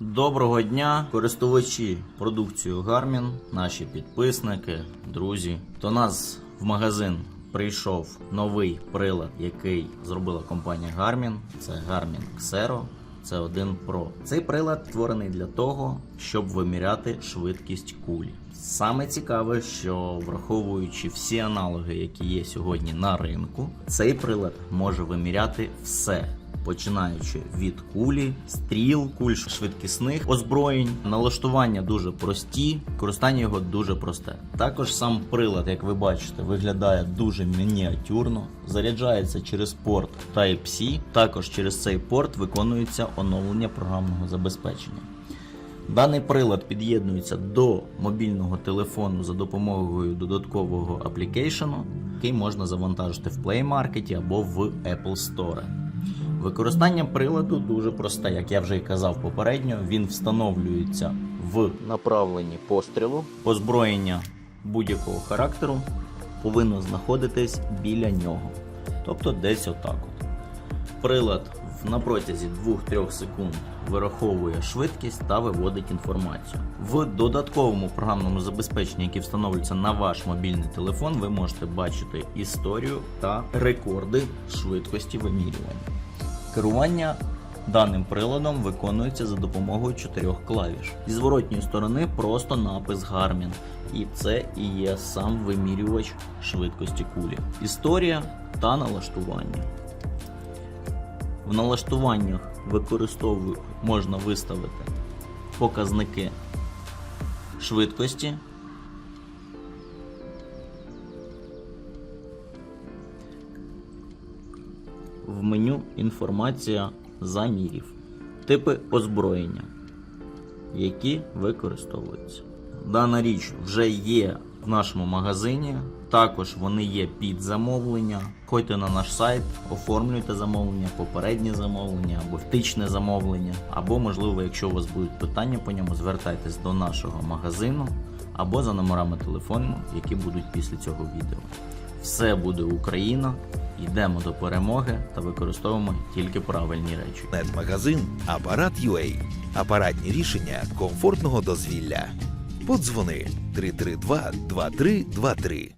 Доброго дня, користувачі продукцією Garmin, наші підписники, друзі. До нас в магазин прийшов новий прилад, який зробила компанія Garmin. Це Garmin Xero. Це 1 Pro. Цей прилад створений для того, щоб виміряти швидкість кулі. Саме цікаве, що враховуючи всі аналоги, які є сьогодні на ринку, цей прилад може виміряти все починаючи від кулі, стріл, куль швидкісних озброєнь. Налаштування дуже прості, користання його дуже просте. Також сам прилад, як ви бачите, виглядає дуже мініатюрно, заряджається через порт Type-C. Також через цей порт виконується оновлення програмного забезпечення. Даний прилад під'єднується до мобільного телефону за допомогою додаткового аплікейшену, який можна завантажити в Play Market або в Apple Store. Використання приладу дуже просте, як я вже і казав попередньо, він встановлюється в направленні пострілу. Озброєння будь-якого характеру повинно знаходитись біля нього. Тобто десь отак от. Прилад на протязі 2-3 секунд вираховує швидкість та виводить інформацію. В додатковому програмному забезпеченні, яке встановлюється на ваш мобільний телефон, ви можете бачити історію та рекорди швидкості вимірювання. Керування даним приладом виконується за допомогою чотирьох клавіш. Зі зворотньої сторони просто напис Garmin. І це і є сам вимірювач швидкості кулі. Історія та налаштування. В налаштуваннях використовую, можна виставити показники швидкості. В меню інформація замірів, типи озброєння, які використовуються. Дана річ вже є в нашому магазині. Також вони є під замовлення. Ходьте на наш сайт, оформлюйте замовлення, попереднє замовлення або втичне замовлення. Або, можливо, якщо у вас будуть питання по ньому, звертайтесь до нашого магазину або за номерами телефону, які будуть після цього відео. Все буде Україна. Йдемо до перемоги та використовуємо тільки правильні речі. Нет-магазин Апарат UA. Апаратні рішення комфортного дозвілля. Подзвони 332 2323.